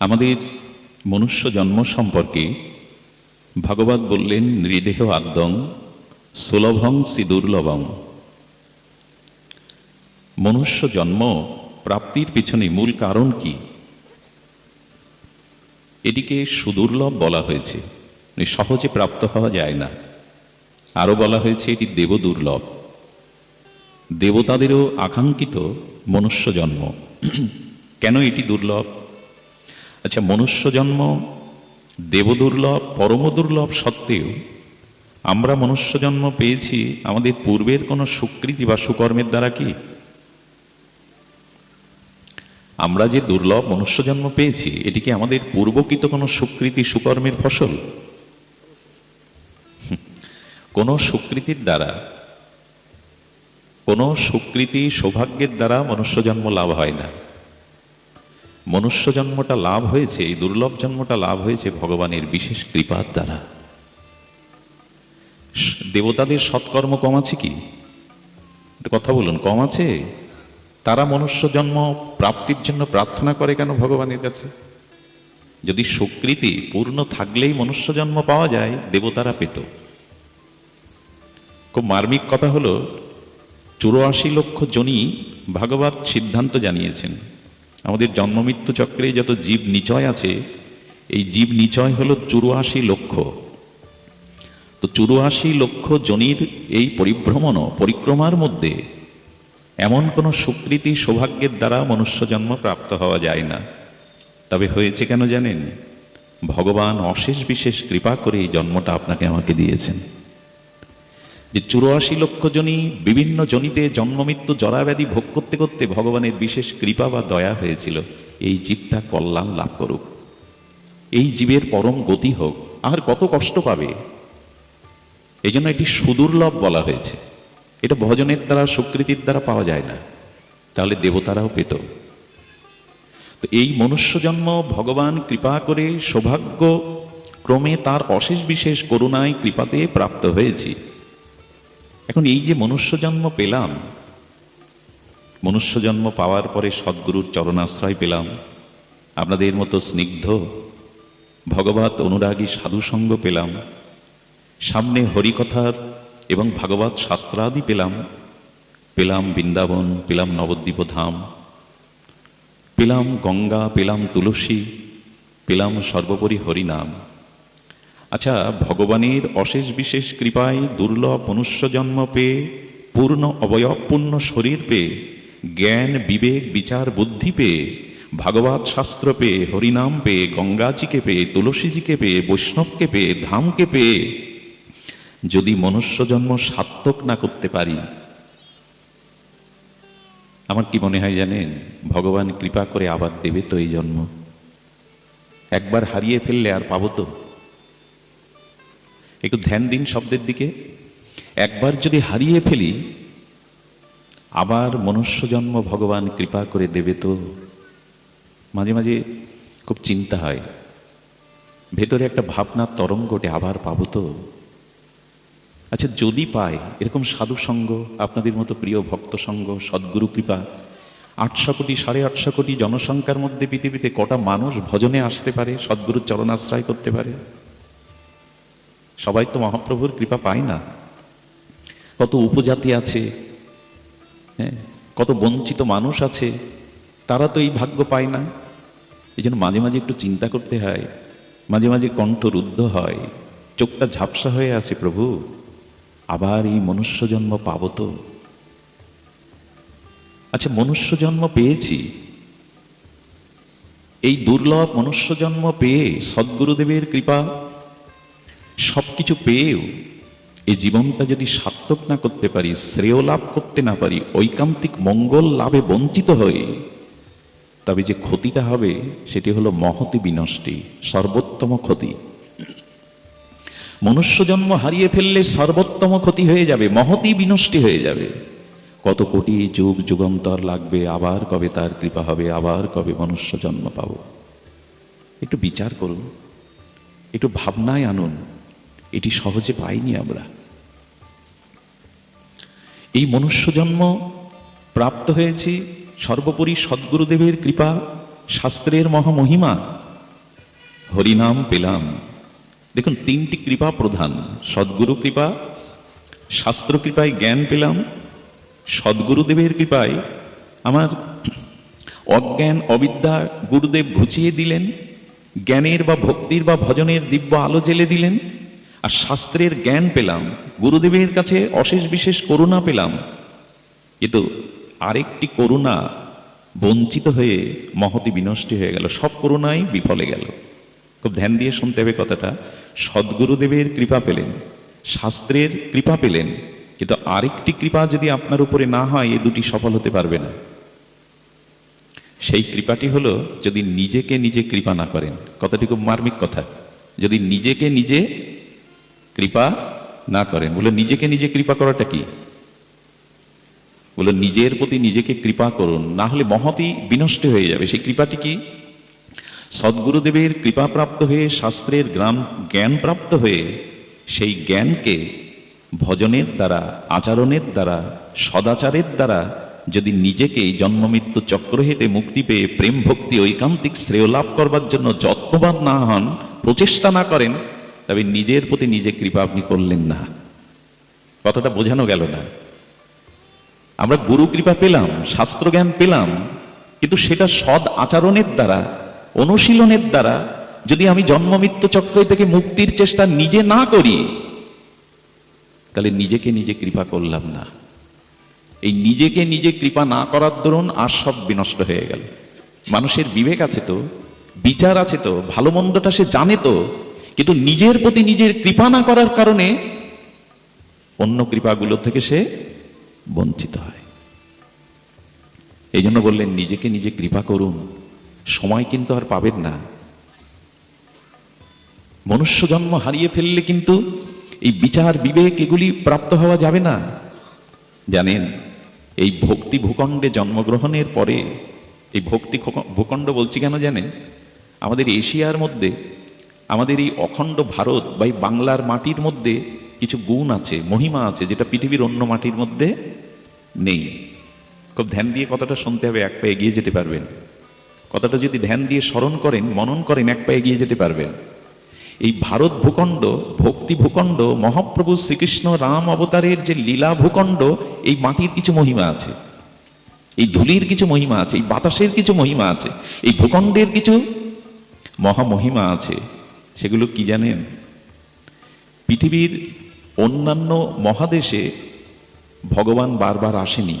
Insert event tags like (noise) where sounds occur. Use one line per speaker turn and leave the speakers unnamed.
আমাদের মনুষ্য জন্ম সম্পর্কে ভগবত বললেন, নৃদেহ আদ্যং সুলভং সিদুর্লভং মনুষ্য জন্ম প্রাপ্তির পিছনে মূল কারণ কি? এটিকে সুদুর্লভ বলা হয়েছে। সহজে প্রাপ্ত হওয়া যায় না। আরও বলা হয়েছে, এটি দেবদুর্লভ। দেবতাদেরও আকাঙ্ক্ষিত মনুষ্য জন্ম। (clears throat) কেন এটি দুর্লভ? আচ্ছা মনুষ্য জন্ম দেবদুর্লভ পরম দুর্লভ সত্ত্বেও আমরা মনুষ্য জন্ম পেয়েছি আমাদের পূর্বের কোনো সুকৃতি বা সুকর্মের দ্বারা কি? আমরা যে দুর্লভ মনুষ্য জন্ম পেয়েছি, এটি কি আমাদের পূর্বকৃত কোনো সুকৃতি, সুকর্মের ফসল? কোনো সুকৃতির দ্বারা, কোনো সুকৃতি, সৌভাগ্যের দ্বারা মনুষ্য জন্ম লাভ হয় না। মনুষ্য জন্মটা লাভ হয়েছে, এই দুর্লভ জন্মটা লাভ হয়েছে ভগবানের বিশেষ কৃপার দ্বারা। দেবতাদের সৎকর্ম কম আছে কি? কথা বলুন, কম আছে? তারা মনুষ্য জন্ম প্রাপ্তির জন্য প্রার্থনা করে কেন ভগবানের কাছে? যদি সুকৃতি পূর্ণ থাকলেই মনুষ্য জন্ম পাওয়া যায়, দেবতারা পেত। খুব মার্মিক কথা হলো, চুরাশি লক্ষ জনই ভাগবত সিদ্ধান্ত জানিয়েছেন। আমাদের জন্মমৃত্যু চক্রে যত জীব নিচয় আছে, এই জীব নিচয় হলো চুরাশি লক্ষ। তো চুরাশি লক্ষ জনির এই পরিভ্রমণ পরিক্রমার মধ্যে এমন কোনো সুকৃতি সৌভাগ্যের দ্বারা মনুষ্য জন্ম প্রাপ্ত হওয়া যায় না। তবে হয়েছে কেন জানেন? ভগবান অশেষ বিশেষ কৃপা করে এই জন্মটা আপনাকে আমাকে দিয়েছেন। যে চুরাশি লক্ষ জনই বিভিন্ন জনিতে জন্মমৃত্যু, জরাব্যাধি ভোগ করতে করতে ভগবানের বিশেষ কৃপা বা দয়া হয়েছিল। এই জীবটা কল্যাণ লাভ করুক। এই জীবের পরম গতি হোক, আর কত কষ্ট পাবে? এই জন্য এটি সুদুর্লভ বলা হয়েছে। এটা ভজনের দ্বারা, সুকৃতির দ্বারা পাওয়া যায় না। তাহলে দেবতারাও পেত। তো এই মনুষ্য জন্ম ভগবান কৃপা করে সৌভাগ্য ক্রমে তার অশেষ বিশেষ করুণায়, কৃপাতে প্রাপ্ত হয়েছি। এখন এই যে মনুষ্য জন্ম পেলাম, মনুষ্য জন্ম পাওয়ার পরে সদ্গুরুর চরণাশ্রয় পেলাম, আপনাদের মতো স্নিগ্ধ, ভগবত অনুরাগী সাধুসঙ্গ পেলাম, সামনে হরিকথার এবং ভাগবত শাস্ত্রাদি পেলাম পেলাম বৃন্দাবন, পেলাম নবদ্বীপ ধাম, পেলাম গঙ্গা, পেলাম তুলসী, পেলাম সর্বোপরি হরিনাম। আচ্ছা ভগবানের অশেষ বিশেষ কৃপায় দুর্লভ মনুষ্য জন্ম পেয়ে, পূর্ণ অবয়বপূর্ণ শরীর পেয়ে, জ্ঞান, বিবেক, বিচার, বুদ্ধি পেয়ে, ভাগবত শাস্ত্র পেয়ে, হরিনাম পেয়ে, গঙ্গাজিকে পেয়ে, তুলসীজিকে পেয়ে, বৈষ্ণবকে পেয়ে, ধামকে পেয়ে, যদি মনুষ্য জন্ম সার্থক না করতে পারি, আমার কি মনে হয় জানেন? ভগবান কৃপা করে আবার দেবে তো এই জন্ম। একবার হারিয়ে ফেললে আর পাবো তো? একটু ধ্যান দিন শব্দের দিকে। একবার যদি হারিয়ে ফেলি, আবার মনুষ্য জন্ম ভগবান কৃপা করে দেবে তো। মাঝে মাঝে খুব চিন্তা হয়। ভেতরে একটা ভাবনার তরঙ্গটে আবার পাবো তো। আচ্ছা যদি পায় এরকম সাধু সঙ্গ, আপনাদের মতো প্রিয় ভক্ত সঙ্গ, সদ্গুরু কৃপা, আটশো কোটি, সাড়ে আটশো কোটি জনসংখ্যার মধ্যে পৃথিবীতে কটা মানুষ ভজনে আসতে পারে, সদ্গুরুর চরণাশ্রয় করতে পারে? সবাই তো মহাপ্রভুর কৃপা পায় না। কত উপজাতি আছে হ্যাঁ? কত বঞ্চিত মানুষ আছে, তারা তো এই ভাগ্য পায় না। এই জন্য মাঝে মাঝে একটু চিন্তা করতে হয়, মাঝে মাঝে কণ্ঠ রুদ্ধ হয়, চোখটা ঝাপসা হয়ে আছে প্রভু, আবার এই মনুষ্য জন্ম পাবো তো। আচ্ছা মনুষ্য জন্ম পেয়েছি। এই দুর্লভ মনুষ্য জন্ম পেয়ে সদ্গুরুদেবের কৃপা সব কিছু পেয়েও এই জীবনটা যদি সার্থক না করতে পারি, শ্রেয় লাভ করতে না পারি, ঐকান্তিক মঙ্গল লাভে বঞ্চিত হই, তবে যে ক্ষতিটা হবে সেটি হলো মহতি বিনষ্টি, সর্বোত্তম ক্ষতি। মনুষ্য জন্ম হারিয়ে ফেললে সর্বোত্তম ক্ষতি হয়ে যাবে, মহতি বিনষ্টি হয়ে যাবে। কত কোটি যুগ যুগান্তর লাগবে, আবার কবে তার কৃপা হবে, আবার কবে মনুষ্য জন্ম পাব? একটু বিচার করুন, একটু ভাবনায় আনুন এটি সহজে পাইনি আমরা। এই মনুষ্য জন্ম প্রাপ্ত হয়েছি সর্বোপরি সদ্গুরুদেবের কৃপা, শাস্ত্রের মহামহিমা। হরিনাম পেলাম। দেখুন, তিনটি কৃপা প্রধান। সদ্গুরু কৃপা, শাস্ত্র কৃপায় জ্ঞান পেলাম, সদ্গুরুদেবের কৃপায় আমার অজ্ঞান, অবিদ্যা গুরুদেব ঘুচিয়ে দিলেন, জ্ঞানের বা ভক্তির বা ভজনের দিব্য আলো জেলে দিলেন আর শাস্ত্রের জ্ঞান পেলাম, গুরুদেবের কাছে অশেষ বিশেষ করুণা পেলাম। কিন্তু আরেকটি করুণা বঞ্চিত হয়ে মহতি বিনষ্টি হয়ে গেল, সব করুণাই বিফলে গেল। খুব ধ্যান দিয়ে শুনতে হবে কথাটা। সদ্গুরুদেবের কৃপা পেলেন, শাস্ত্রের কৃপা পেলেন, কিন্তু আরেকটি কৃপা যদি আপনার উপরে না হয়, এ দুটি সফল হতে পারবে না। সেই কৃপাটি হলো, যদি নিজেকে নিজে কৃপা না করেন। কথাটি খুব মার্মিক কথা। যদি নিজেকে নিজে কৃপা না করেন। বলে নিজেকে নিজে কৃপা করাটা কি? বলে নিজের প্রতি নিজেকে কৃপা করুন, না হলে মহতি বিনষ্ট হয়ে যাবে। সেই কৃপাটি কি? সদ্গুরুদেবের কৃপাপ্রাপ্ত হয়ে, শাস্ত্রের গ্রাম জ্ঞান প্রাপ্ত হয়ে, সেই জ্ঞানকে ভজনের দ্বারা, আচরণের দ্বারা, সদাচারের দ্বারা, যদি নিজেকে জন্মমৃত্যু চক্র হেতে মুক্তি পেয়ে প্রেম ভক্তি ঐকান্তিক শ্রেয় লাভ করবার জন্য যত্নবান না হন, প্রচেষ্টা না করেন তবে নিজের প্রতি নিজে কৃপা আপনি করলেন না। কথাটা বোঝানো গেল না। আমরা গুরু কৃপা পেলাম শাস্ত্র জ্ঞান পেলাম, কিন্তু সেটা সৎ আচরণের দ্বারা, অনুশীলনের দ্বারা যদি আমি জন্ম মৃত্যু চক্র থেকে মুক্তির চেষ্টা নিজে না করি, তাহলে নিজেকে নিজে কৃপা করলাম না। এই নিজেকে নিজে কৃপা না করার দরুন আর সব বিনষ্ট হয়ে গেল। মানুষের বিবেক আছে তো, বিচার আছে তো, ভালো মন্দটা সে জানে তো কিন্তু নিজের প্রতি নিজের কৃপা না করার কারণে অন্য কৃপাগুলো থেকে সে বঞ্চিত হয়। এই জন্য বললেন, নিজেকে নিজে কৃপা করুন, সময় কিন্তু আর পাবেন না। মনুষ্য জন্ম হারিয়ে ফেললে কিন্তু এই বিচার, বিবেক এগুলি প্রাপ্ত হওয়া যাবে না। জানেন, এই ভক্তি ভূখণ্ডে জন্মগ্রহণের পরে, এই ভক্তি ভূখণ্ড বলছি কেন জানেন? আমাদের এশিয়ার মধ্যে আমাদের এই অখণ্ড ভারত বা এই বাংলার মাটির মধ্যে কিছু গুণ আছে, মহিমা আছে, যেটা পৃথিবীর অন্য মাটির মধ্যে নেই। খুব ধ্যান দিয়ে কথাটা শুনতে হবে, এক পা এগিয়ে যেতে পারবেন। কথাটা যদি ধ্যান দিয়ে স্মরণ করেন, মনন করেন, এক পা এগিয়ে যেতে পারবেন। এই ভারত ভূখণ্ড, ভক্তি ভূখণ্ড, মহাপ্রভু শ্রীকৃষ্ণ রাম অবতারের যে লীলা ভূখণ্ড, এই মাটির কিছু মহিমা আছে। এই ধুলির কিছু মহিমা আছে, এই বাতাসের কিছু মহিমা আছে, এই ভূখণ্ডের কিছু মহামহিমা আছে। সেগুলো কি জানেন? পৃথিবীর অন্যান্য মহাদেশে ভগবান বারবার আসেনি।